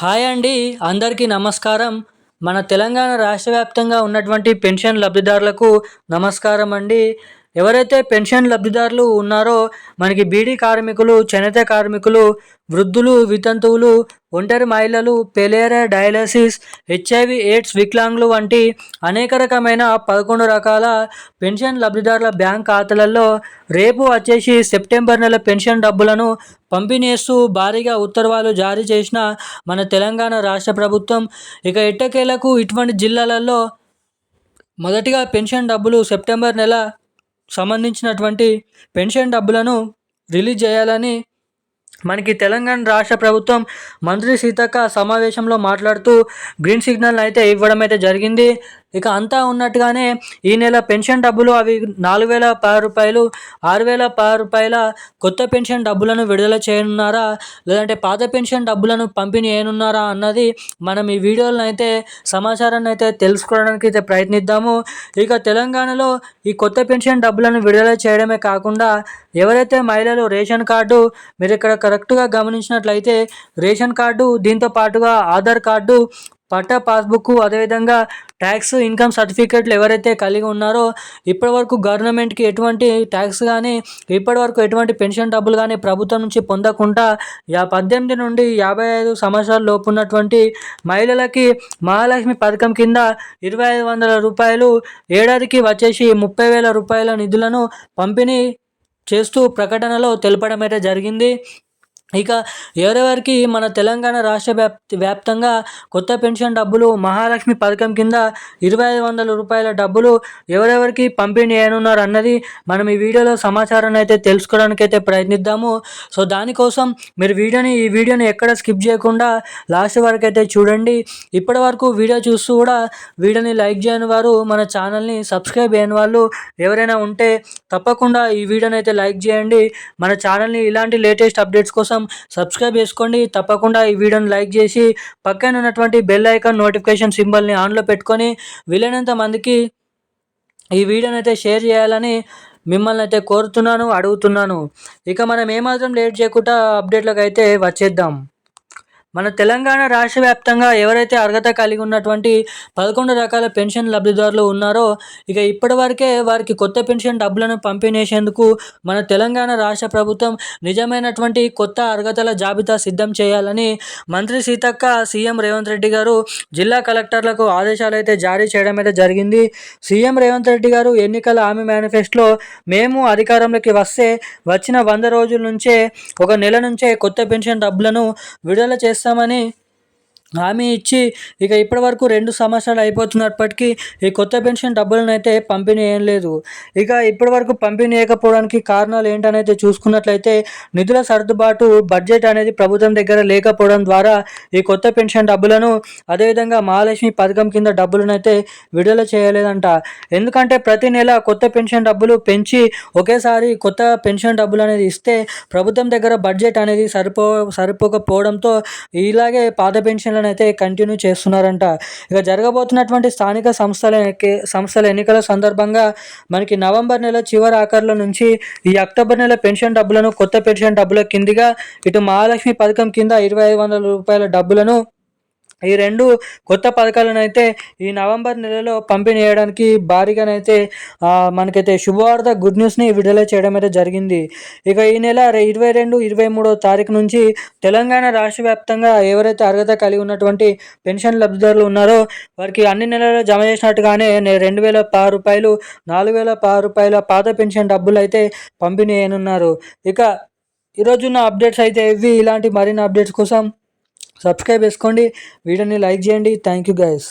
Hi అండి అందరికీ నమస్కారం. మన తెలంగాణ రాష్ట్ర వ్యాప్తంగా ఉన్నటువంటి పెన్షన్ లబ్ధిదారులకు నమస్కారం అండి. ఎవరైతే పెన్షన్ లబ్ధిదారులు ఉన్నారో మనకి బీడీ కార్మికులు చేనేత కార్మికులు వృద్ధులు వితంతువులు ఒంటరి మహిళలు పెలేరా డయాలసిస్ హెచ్ఐవి ఎయిడ్స్ వికలాంగులు వంటి అనేక రకమైన పదకొండు రకాల పెన్షన్ లబ్ధిదారుల బ్యాంక్ ఖాతాలలో రేపు వచ్చేసి సెప్టెంబర్ నెల పెన్షన్ డబ్బులను పంపిణీ చేస్తూ భారీగా ఉత్తర్వులు జారీ చేసిన మన తెలంగాణ రాష్ట్ర ప్రభుత్వం. ఇక ఎట్టకేలకు ఇటువంటి జిల్లాలలో మొదటిగా పెన్షన్ డబ్బులు సెప్టెంబర్ నెల సంబంధించినటువంటి పెన్షన్ డబ్బులను రిలీజ్ చేయాలని మనకి తెలంగాణ రాష్ట్ర ప్రభుత్వం మంత్రి సీతక్క సమావేశంలో మాట్లాడుతూ గ్రీన్ సిగ్నల్ అయితే ఇవ్వడం అయితే జరిగింది. ఇక అంతా ఉన్నట్టుగానే ఈ నెల పెన్షన్ డబ్బులు అవి నాలుగు వేల పది రూపాయలు ఆరు వేల పది రూపాయల కొత్త పెన్షన్ డబ్బులను విడుదల చేయనున్నారా? లేదంటే పాత పెన్షన్ డబ్బులను పంపిణీ చేయనున్నారా అన్నది మనం ఈ వీడియోలను అయితే సమాచారాన్ని అయితే తెలుసుకోవడానికి అయితే ప్రయత్నిద్దాము. ఇక తెలంగాణలో ఈ కొత్త పెన్షన్ డబ్బులను విడుదల చేయడమే కాకుండా ఎవరైతే మహిళలు రేషన్ కార్డు మీరు ఇక్కడ కరెక్ట్గా గమనించినట్లయితే రేషన్ కార్డు దీంతో పాటుగా ఆధార్ కార్డు పట్టా పాస్బుక్ అదేవిధంగా ట్యాక్స్ ఇన్కమ్ సర్టిఫికేట్లు ఎవరైతే కలిగి ఉన్నారో ఇప్పటివరకు గవర్నమెంట్కి ఎటువంటి ట్యాక్స్ కానీ ఇప్పటివరకు ఎటువంటి పెన్షన్ డబ్బులు కానీ ప్రభుత్వం నుంచి పొందకుండా యా పద్దెనిమిది నుండి యాభై ఐదు సంవత్సరాల లోపు ఉన్నటువంటి మహిళలకి మహాలక్ష్మి పథకం కింద ఇరవై ఐదు వందల రూపాయలు ఏడాదికి వచ్చేసి ముప్పై వేల రూపాయల నిధులను పంపిణీ చేస్తూ ప్రకటనలో తెలపడం అయితే జరిగింది. ఇక ఎవరెవరికి మన తెలంగాణ రాష్ట్ర వ్యాప్తి వ్యాప్తంగా కొత్త పెన్షన్ డబ్బులు మహాలక్ష్మి పథకం కింద ఇరవై ఐదు వందల రూపాయల డబ్బులు ఎవరెవరికి పంపిణీ చేయనున్నారు అన్నది మనం ఈ వీడియోలో సమాచారాన్ని అయితే తెలుసుకోవడానికి అయితే ప్రయత్నిద్దాము. సో దానికోసం మీరు వీడియోని ఈ వీడియోని ఎక్కడ స్కిప్ చేయకుండా లాస్ట్ వరకు అయితే చూడండి. ఇప్పటి వరకు వీడియో చూస్తూ కూడా వీడియోని లైక్ చేయని వారు మన ఛానల్ని సబ్స్క్రైబ్ చేయని వాళ్ళు ఎవరైనా ఉంటే తప్పకుండా ఈ వీడియోని అయితే లైక్ చేయండి. మన ఛానల్ని ఇలాంటి లేటెస్ట్ అప్డేట్స్ కోసం సబ్స్క్రైబ్ చేసుకోండి. తప్పకుండా ఈ వీడియోని లైక్ చేసి పక్కన ఉన్నటువంటి బెల్ ఐకాన్ నోటిఫికేషన్ సింబల్ని ఆన్లో పెట్టుకొని వీలైనంత మందికి ఈ వీడియోని అయితే షేర్ చేయాలని మిమ్మల్ని అయితే కోరుతున్నాను అడుగుతున్నాను. ఇక మనం ఏమాత్రం లేట్ చేయకుండా అప్డేట్లకు అయితే వచ్చేద్దాం. మన తెలంగాణ రాష్ట్ర వ్యాప్తంగా ఎవరైతే అర్హత కలిగి ఉన్నటువంటి పదకొండు రకాల పెన్షన్ లబ్ధిదారులు ఉన్నారో ఇక ఇప్పటివరకే వారికి కొత్త పెన్షన్ డబ్బులను పంపిణీసేందుకు మన తెలంగాణ రాష్ట్ర ప్రభుత్వం నిజమైనటువంటి కొత్త అర్హతల జాబితా సిద్ధం చేయాలని మంత్రి సీతక్క సీఎం రేవంత్ రెడ్డి గారు జిల్లా కలెక్టర్లకు ఆదేశాలు అయితే జారీ చేయడం అయితే జరిగింది. సీఎం రేవంత్ రెడ్డి గారు ఎన్నికల హామీ మేనిఫెస్టోలో మేము అధికారంలోకి వస్తే వచ్చిన వంద రోజుల నుంచే ఒక నెల నుంచే కొత్త పెన్షన్ డబ్బులను విడుదల किस्सा హామీ ఇచ్చి ఇక ఇప్పటి వరకు రెండు సంవత్సరాలు అయిపోతున్నప్పటికీ ఈ కొత్త పెన్షన్ డబ్బులను అయితే పంపిణీ ఏం లేదు. ఇక ఇప్పటి వరకు పంపిణీ చేయకపోవడానికి కారణాలు ఏంటనైతే చూసుకున్నట్లయితే నిధుల సర్దుబాటు బడ్జెట్ అనేది ప్రభుత్వం దగ్గర లేకపోవడం ద్వారా ఈ కొత్త పెన్షన్ డబ్బులను అదేవిధంగా మహాలక్ష్మి పథకం కింద డబ్బులను అయితే విడుదల చేయలేదంట. ఎందుకంటే ప్రతి నెల కొత్త పెన్షన్ డబ్బులు పెంచి ఒకేసారి కొత్త పెన్షన్ డబ్బులు అనేది ఇస్తే ప్రభుత్వం దగ్గర బడ్జెట్ అనేది సరిపో సరిపోకపోవడంతో ఇలాగే పాత పెన్షన్ అయితే కంటిన్యూ చేస్తున్నారంట. ఇక జరగబోతున్నటువంటి స్థానిక సంస్థల సంస్థల ఎన్నికల సందర్భంగా మనకి నవంబర్ నెల చివరి ఆఖరిలో నుంచి ఈ అక్టోబర్ నెల పెన్షన్ డబ్బులను కొత్త పెన్షన్ డబ్బుల కిందిగా ఇటు మహాలక్ష్మి పథకం కింద ఇరవై ఐదు వందల రూపాయల డబ్బులను ఈ రెండు కొత్త పథకాలను అయితే ఈ నవంబర్ నెలలో పంపిణీ చేయడానికి భారీగానైతే మనకైతే శుభవార్త గుడ్ న్యూస్ని విడుదల చేయడం అయితే జరిగింది. ఇక ఈ నెల ఇరవై రెండు ఇరవై మూడో తారీఖు నుంచి తెలంగాణ రాష్ట్ర వ్యాప్తంగా ఎవరైతే అర్హత కలిగి ఉన్నటువంటి పెన్షన్ లబ్ధిదారులు ఉన్నారో వారికి అన్ని నెలల్లో జమ చేసినట్టుగానే రెండు వేల పది రూపాయలు నాలుగు వేల పది రూపాయల పాత పెన్షన్ డబ్బులు అయితే పంపిణీ చేయనున్నారు. ఇక ఈరోజున్న అప్డేట్స్ అయితే ఇవి. ఇలాంటి మరిన్ని అప్డేట్స్ కోసం సబ్స్క్రైబ్ చేసుకోండి. వీడియోని లైక్ చేయండి. Thank you guys